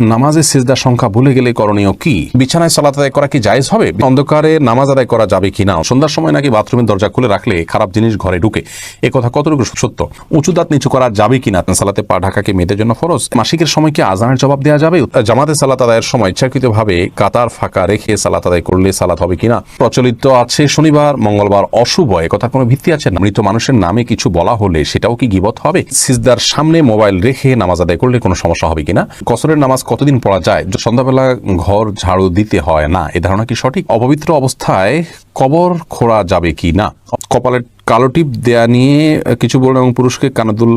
নামাজের সিজদার সংখ্যা ভুলে গেলে করণীয় কি? বিছানায় সালাত আদায় করা কি জায়েজ হবে? অন্ধকারে নামাজ আদায় করা যাবে কি না? সন্ধ্যার সময় নাকি বাথরুমের দরজা খুলে রাখলে খারাপ জিনিস ঘরে ঢুকে। এ কথা কতটুকু সত্য? উঁচু দাঁত নিচু করা যাবে কি না? সালাতে পা ঢাকাকে মেয়েদের জন্য ফরজ? মাসিকের সময় কি আজানের জবাব দেওয়া যাবে? জামাতে সালাত আদায়ের সময় ইচ্ছাকৃতভাবে কাতার ফাঁকা রেখে সালাত আদায় করলে সালাত হবে কিনা প্রচলিত আছে শনিবার, মঙ্গলবার অশুভ। এ কথা কোনো ভিত্তি আছে না? মৃত মানুষের নামে কিছু বলা হলে সেটাও কি গিবত হবে? সিজদার সামনে মোবাইল রেখে নামাজ আদায় করলে কোনো সমস্যা হবে কিনা কসরের নামাজ কতদিন পড়া যায়? সন্ধ্যাবেলা ঘর ঝাড়ু দিতে হয় না। এ ধারণা কি সঠিক? অপবিত্র অবস্থায় কবর খোঁড়া যাবে কি না? কপালের কালো টিপ দেয়া নিয়ে কিছু বলুন এবং পুরুষকে কানাদুল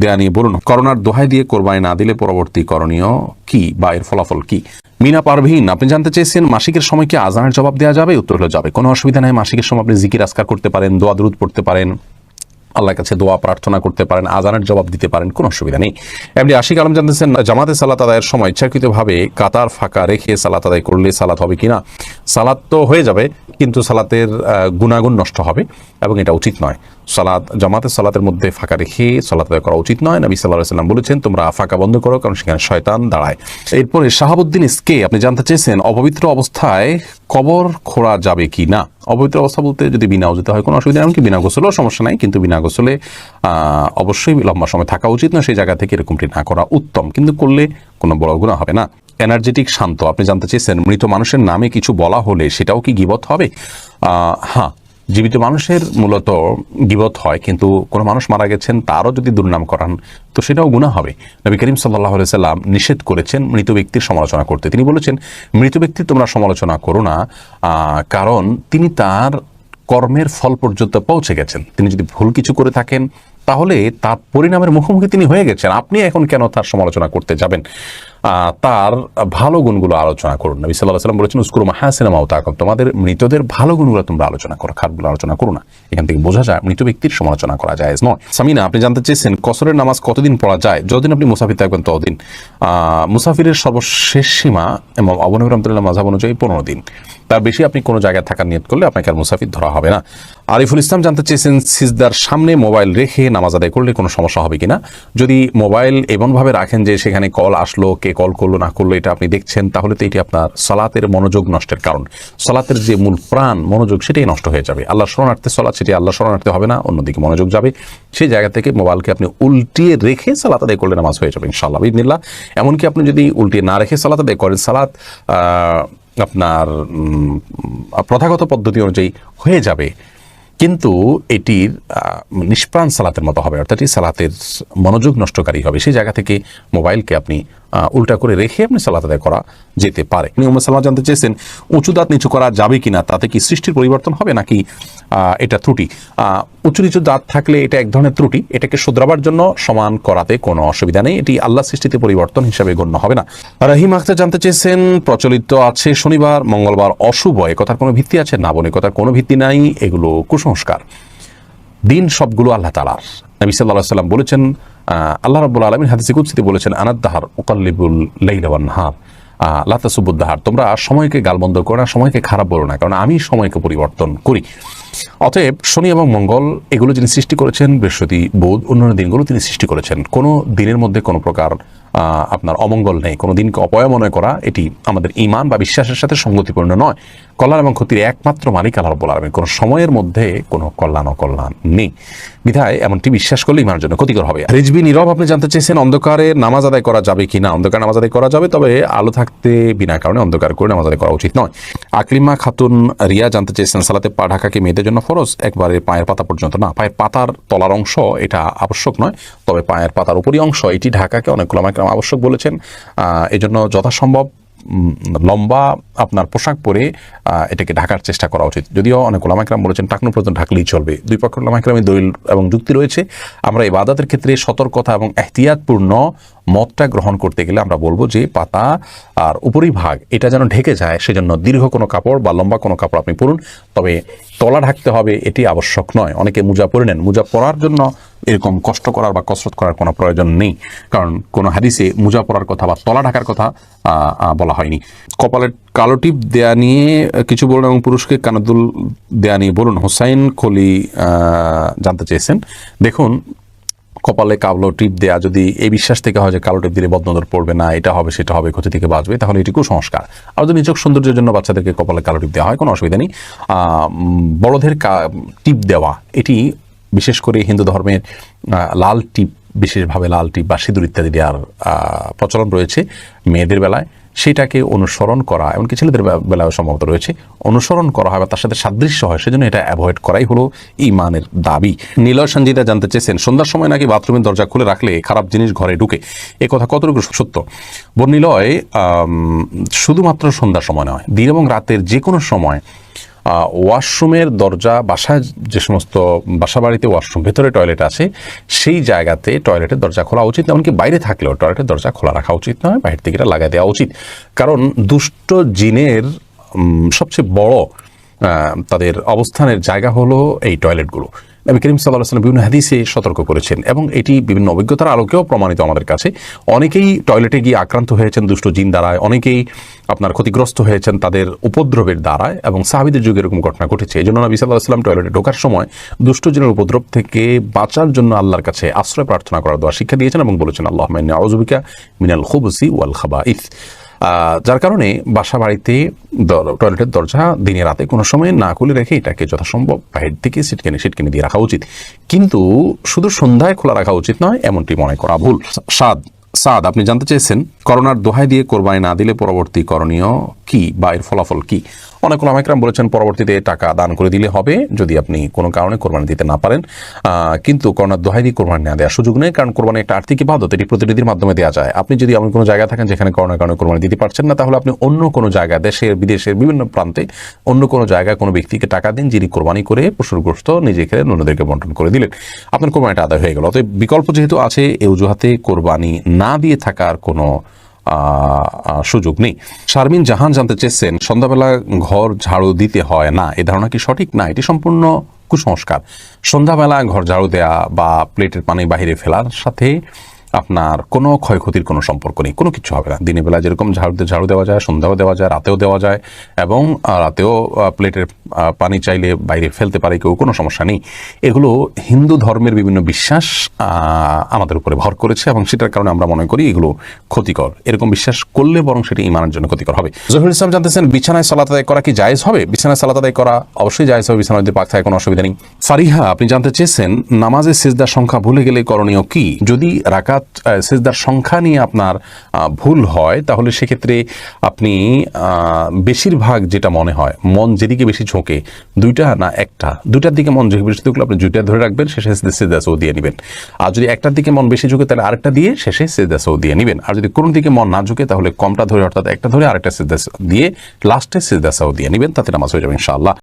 দেয়া নিয়ে বলুন। করোনার দোহাই দিয়ে কোরবানি না দিলে পরবর্তী করণীয় কি বা এর ফলাফল কি? মিনা পারভিন, আপনি জানতে চেয়েছেন মাসিকের সময় কি আজানের জবাব দেওয়া যাবে? উত্তর হলো যাবে। কোনো অসুবিধা নেই, মাসিকের সময় আপনি জিকির আসকার করতে পারেন, দোয়া দ্রুত পড়তে পারেন। আল্লাহর কাছে দোয়া প্রার্থনা করতে পারেন, আজানের জবাব দিতে পারেন, কোনো অসুবিধা নেই। এমনি আশিক আলম জানতেছেন, জামাতে সালাত আদায়ের সময় ইচ্ছাকৃতভাবে কাতার ফাঁকা রেখে সালাত আদায় করলে সালাত হবে কিনা? সালাত তো হয়ে যাবে, কিন্তু সালাতের গুণাগুণ নষ্ট হবে এবং এটা উচিত নয়। সালাত, জামাতের সালাতের মধ্যে ফাঁকা রেখে সালাত আদায় করা উচিত নয়। নবী সাল্লাহ সাল্লাম বলেছেন, তোমরা ফাঁকা বন্ধ করো, কারণ সেখানে শয়তান দাঁড়ায়। এরপরে শাহাবুদ্দিন ইসকে আপনি জানতে চেয়েছেন, অপবিত্র অবস্থায় কবর খোঁড়া যাবে কি না? অপবিত্র অবস্থা বলতে যদি বিনা উজিত হয়, কোনো অসুবিধা এমনকি বিনা গোসলেও সমস্যা নাই, কিন্তু বিনা গোসলে অবশ্যই লম্বা সময় থাকা উচিত না সেই জায়গা থেকে এরকমটি না করা উত্তম, কিন্তু করলে কোনো বড় গুণা হবে না। এনার্জেটিক শান্ত, আপনি জানতে চেয়েছেন, মৃত মানুষের নামে কিছু বলা হলে সেটাও কি গিবত হবে? হ্যাঁ জীবিত মানুষের মূলত গিবত হয়, কিন্তু কোনো মানুষ মারা গেছেন, তারও যদি দুর্নাম করান, তো সেটাও গুণা হবে। নবী করিম সাল্লাহ সাল্লাম নিষেধ করেছেন মৃত ব্যক্তির সমালোচনা করতে। তিনি বলেছেন, মৃত ব্যক্তি তোমরা সমালোচনা করো না কারণ তিনি তার কর্মের ফল পর্যন্ত পৌঁছে গেছেন। তিনি যদি ভুল কিছু করে থাকেন, তাহলে তার পরিণামের মুখোমুখি তিনি হয়ে গেছেন। আপনি এখন কেন তার সমালোচনা করতে যাবেন? তার ভালো গুণগুলো আলোচনা করুন। নবী সাল্লাহ সাল্লাম বলেছেন উস্কুর মাহাসিনা মাউতাকম তোমাদের মৃতদের ভালো গুণগুলো তোমরা আলোচনা করো, খারাপগুলো আলোচনা করো না। এখান থেকে বোঝা যায়, মৃত ব্যক্তির সমালোচনা করা যায় নয় সামিনা, আপনি জানতে চেয়েছেন, কসরের নামাজ কতদিন পড়া যায়? যতদিন আপনি মুসাফির থাকবেন, ততদিন। মুসাফিরের সর্বশেষ সীমা এবং অবনবী রহমতুল্লাহ মাঝাব অনুযায়ী পনেরো দিন। তার বেশি আপনি কোনো জায়গায় থাকার নিয়ত করলে আপনাকে আর মুসাফির ধরা হবে না। আরিফুল ইসলাম জানতে চেয়েছেন, সিজদার সামনে মোবাইল রেখে নামাজ আদায় করলে কোনো সমস্যা হবে কিনা? যদি মোবাইল এমনভাবে রাখেন যে সেখানে কল আসলো, কে কল করল, না করল, এটা আপনি দেখছেন, তাহলে তো এটি আপনার সলাতের মনোযোগ নষ্টের কারণ। সলাতের যে মূল প্রাণ মনোযোগ, সেটাই নষ্ট হয়ে যাবে। আল্লাহ শরণার্থে সলাৎ সেটি আল্লাহ শরণার্থে হবে না, অন্যদিকে মনোযোগ যাবে। সেই জায়গা থেকে মোবাইলকে আপনি উল্টিয়ে রেখে সালাত আদায় করলে নামাজ হয়ে যাবে, ইনশাআল্লাহ বিদিনিল্লাহ এমনকি আপনি যদি উল্টিয়ে না রেখে সালাত আদায় করেন, সালাত আপনার প্রথাগত পদ্ধতি অনুযায়ী হয়ে যাবে। কিন্তু এটির নিষ্প্রাণ সালাতের মতো হবে, অর্থাৎ এই সালাতের মনোযোগ নষ্টকারী হবে। সেই জায়গা থেকে মোবাইলকে আপনি উল্টা করে রেখে আপনি সালাত আদায় করা যেতে পারে। নিয়ম সালাম জানতে চেয়েছেন, উঁচু দাঁত নিচু করা যাবে কিনা, তাতে কি সৃষ্টির পরিবর্তন হবে নাকি এটা ত্রুটি। উঁচু নিচু দাঁত থাকলে এটা এক ধরনের ত্রুটি। এটাকে শুধরাবার জন্য সমান করাতে কোনো অসুবিধা নেই। এটি আল্লাহ সৃষ্টিতে পরিবর্তন হিসাবে গণ্য হবে না। রাহিম আখতার জানতে চেয়েছেন, প্রচলিত আছে শনিবার, মঙ্গলবার অশুভ। কথার কোনো ভিত্তি আছে? না বলে কথার কোনো ভিত্তি নাই। এগুলো কুসংস্কার। দিন সবগুলো আল্লাহ তালার নবী সাল্লাহ সাল্লাম বলেছেন আল্লাহ রব্বুল আলমিন হাদিসে কুৎসিতে বলেছেন, আনাদ্দাহার ওকাল্লিবুল লাইলাওয়ান নাহার। লাতাসুবুদ্দাহার তোমরা সময়কে গালবন্ধ করো না, সময়কে খারাপ বলো না। কারণ আমি সময়কে পরিবর্তন করি। অতএব শনি এবং মঙ্গল এগুলো যিনি সৃষ্টি করেছেন, বৃহস্পতি, বোধ, অন্যান্য দিনগুলো তিনি সৃষ্টি করেছেন। কোনো দিনের মধ্যে কোনো প্রকার আপনার অমঙ্গল নেই। কোনো দিনকে অপয় মনে করা, এটি আমাদের ইমান বা বিশ্বাসের সাথে সঙ্গতিপূর্ণ নয়। কল্যাণ এবং ক্ষতির একমাত্র মালিক আল্লাহ রব্বুল আলমিন। কোনো সময়ের মধ্যে কোনো কল্যাণ, অকল্যাণ নেই। বিধায় এমনটি বিশ্বাস করলে ইমানের জন্য ক্ষতিকর হবে। রিজবি নীরব, আপনি জানতে চেয়েছেন অন্ধকারে নামাজ আদায় করা যাবে কি না অন্ধকার নামাজ আদায় করা যাবে, তবে আলো থাকতে বিনা কারণে অন্ধকার করে নামাজ আদায় করা উচিত নয়। আকলিমা খাতুন রিয়া জানতে চেয়েছেন, সালাতে পা ঢাকাকে মেয়েদের জন্য ফরজ, একবারে পায়ের পাতা পর্যন্ত না। পায়ের পাতার তলার অংশ এটা আবশ্যক নয়, তবে পায়ের পাতার উপরি অংশ। এটি ঢাকাকে অনেক গোলামাইকরাম আবশ্যক বলেছেন। এজন্য যথাসম্ভব লম্বা আপনার পোশাক পরে এটাকে ঢাকার চেষ্টা করা উচিত। যদিও অনেক ওলামাইকরাম বলেছেন, টাকনু পর্যন্ত ঢাকলেই চলবে। দুই পক্ষ ওলামাইকরামের দলিল এবং যুক্তি রয়েছে। আমরা ইবাদতের ক্ষেত্রে সতর্কতা এবং এহতিয়াতপূর্ণ মতটা গ্রহণ করতে গেলে আমরা বলব যে, পাতা আর উপরিভাগ, এটা যেন ঢেকে যায়, সেজন্য দীর্ঘ কোনো কাপড় বা লম্বা কোনো কাপড় আপনি পরুন। তবে তলা ঢাকতে হবে, এটি আবশ্যক নয়। অনেকে মুজা পরে নেন। মুজা পরার জন্য এরকম কষ্ট করার বা কসরত করার কোনো প্রয়োজন নেই। কারণ কোনো হাদিসে মুজা পরার কথা বা তলা ঢাকার কথা বলা হয়নি। কপালের কালো টিপ দেয়া নিয়ে কিছু বলুন এবং পুরুষকে কানাদুল দেয়া নিয়ে বলুন। হোসাইন খলি জানতে চেয়েছেন। দেখুন কপালে কালো টিপ দেয়া, যদি এই বিশ্বাস থেকে হয় যে কালো টিপ দিলে বদনদর পড়বে না, এটা হবে, সেটা হবে, ক্ষতি থেকে বাঁচবে, তাহলে এটি কুসংস্কার। আর যদি নিজক সৌন্দর্যের জন্য বাচ্চাদেরকে কপালে কালো টিপ দেওয়া হয়, কোনো অসুবিধা নেই। বড়দের টিপ দেওয়া, এটি বিশেষ করে হিন্দু ধর্মের লাল টিপ, বিশেষভাবে লাল টিপ বা সিঁদুর ইত্যাদি দেওয়ার প্রচলন রয়েছে মেয়েদের বেলায়। সেটাকে অনুসরণ করা, এমনকি ছেলেদের বেলায় সম্ভবত রয়েছে, অনুসরণ করা হয় বা তার সাথে সাদৃশ্য হয়, সেজন্য এটা অ্যাভয়েড করাই হলো ইমানের দাবি। নীলয় সঞ্জিতা জানতে চেয়েছেন, সন্ধ্যার সময় নাকি বাথরুমের দরজা খুলে রাখলে খারাপ জিনিস ঘরে ঢুকে। এ কথা কতটুকু সত্য? বোন নিলয় শুধুমাত্র সন্ধ্যার সময় নয়, দিন এবং রাতের যে কোনো সময় ওয়াশরুমের দরজা বাসা যে সমস্ত বাসা বাড়িতে ওয়াশরুম, ভেতরে টয়লেট আছে, সেই জায়গাতে টয়লেটের দরজা খোলা উচিত, এমনকি বাইরে থাকলেও টয়লেটের দরজা খোলা রাখা উচিত নয় বাইরে থেকে এটা লাগাই দেওয়া উচিত। কারণ দুষ্ট জিনের সবচেয়ে বড় তাদের অবস্থানের জায়গা হলো এই টয়লেটগুলো। নবী করিম সাল্লাহ সাল্লাম বিভিন্ন হাদিসে সতর্ক করেছেন এবং এটি বিভিন্ন অভিজ্ঞতার আলোকেও প্রমাণিত আমাদের কাছে। অনেকেই টয়লেটে গিয়ে আক্রান্ত হয়েছেন, দুষ্ট জিন দ্বারায়। অনেকেই আপনার ক্ষতিগ্রস্ত হয়েছেন তাদের উপদ্রবের দ্বারায় এবং সাহাবিদের যুগে এরকম ঘটনা ঘটেছে। এই জন্য নবী সাল্লাহ সাল্লাম টয়লেটে ঢোকার সময় দুষ্ট জিনের উপদ্রব থেকে বাঁচার জন্য আল্লাহর কাছে আশ্রয় প্রার্থনা করার দোয়া শিক্ষা দিয়েছেন এবং বলেছেন আল্লাহ আউজুবিকা মিনাল খুবসি ওয়াল খাবা ইফ যার কারণে বাসা বাড়িতে টয়লেটের দরজা দিনে রাতে কোনো সময় না খুলে রেখে এটাকে যথাসম্ভব বাহির থেকে সিটকেনে সিটকেনে দিয়ে রাখা উচিত। কিন্তু শুধু সন্ধ্যায় খোলা রাখা উচিত নয়, এমনটি মনে করা ভুল। স্বাদ সাদ, আপনি জানতে চেয়েছেন, করোনার দোহাই দিয়ে কোরবানি না দিলে পরবর্তী করণীয় কি বা এর ফলাফল কি? অনেক ওলামাইকরাম বলেছেন, পরবর্তীতে টাকা দান করে দিলে হবে, যদি আপনি কোনো কারণে কোরবানি দিতে না পারেন। কিন্তু করোনার দোহাই দিয়ে কোরবানি না দেওয়ার সুযোগ নেই, কারণ কোরবানি একটা আর্থিক ইবাদত, এটি প্রতিনিধির মাধ্যমে দেওয়া যায়। আপনি যদি এমন কোনো জায়গায় থাকেন যেখানে করোনার কারণে কোরবানি দিতে পারছেন না, তাহলে আপনি অন্য কোনো জায়গায় দেশের, বিদেশের বিভিন্ন প্রান্তে অন্য কোনো জায়গায় কোনো ব্যক্তিকে টাকা দিন, যিনি কোরবানি করে পশুরগ্রস্ত নিজে খেলে অন্যদেরকে বন্টন করে দিলেন। আপনার কোরবানিটা আদায় হয়ে গেল। অতএব বিকল্প যেহেতু আছে এই অজুহাতে কোরবানি না দিয়ে থাকার কোনো সুযোগ নেই। শারমিন জাহান জানতে চেয়েছেন, সন্ধ্যাবেলা ঘর ঝাড়ু দিতে হয় না, এ ধারণা কি সঠিক? না, এটি সম্পূর্ণ কুসংস্কার। সন্ধ্যাবেলা ঘর ঝাড়ু দেয়া বা প্লেটের পানি বাহিরে ফেলার সাথে আপনার কোনো ক্ষয়ক্ষতির কোনো সম্পর্ক নেই, কোনো কিছু হবে না। দিনের বেলা যেরকম ঝাড়ু দিয়ে ঝাড়ু দেওয়া যায়, সন্ধ্যাও দেওয়া যায়, রাতেও দেওয়া যায় এবং রাতেও প্লেটের পানি চাইলে বাইরে ফেলতে পারে কেউ, কোনো সমস্যা নেই। এগুলো হিন্দু ধর্মের বিভিন্ন বিশ্বাস আমাদের উপরে ভর করেছে এবং সেটার কারণে আমরা মনে করি এগুলো ক্ষতিকর। এরকম বিশ্বাস করলে বরং সেটি ইমানের জন্য ক্ষতিকর হবে। জহির ইসলাম জানতেছেন, বিছানায় সালাত আদায় করা কি জায়েজ হবে? বিছানায় সালাত আদায় করা অবশ্যই জায়েজ হবে বিছানায় যদি পাক থাকে কোনো অসুবিধা নেই। ফারিহা, আপনি জানতে চেয়েছেন নামাজের সেজদার সংখ্যা ভুলে গেলে করণীয় কি? যদি রাকাত সেজদার সংখ্যা নিয়ে আপনার ভুল হয়, তাহলে সেক্ষেত্রে আপনি বেশিরভাগ যেটা মনে হয়, মন যেদিকে বেশি ঝোঁকে, দুইটা না একটা? দুইটার দিকে মন ঝোঁকে বেশি থাকলে আপনি দুইটা ধরে রাখবেন, শেষে সেজদাসও দিয়ে নেবেন। আর যদি একটার দিকে মন বেশি ঝুঁকে, তাহলে আরেকটা দিয়ে শেষে সেজদাসও দিয়ে নেবেন। আর যদি কোনো দিকে মন না ঝুঁকে, তাহলে কমটা ধরে, অর্থাৎ একটা ধরে, আরেকটা সেজদাস দিয়ে লাস্টে সেজদাসাও দিয়ে নেবেন, তাতে নামাজ হয়ে যাবে, ইনশাআল্লাহ।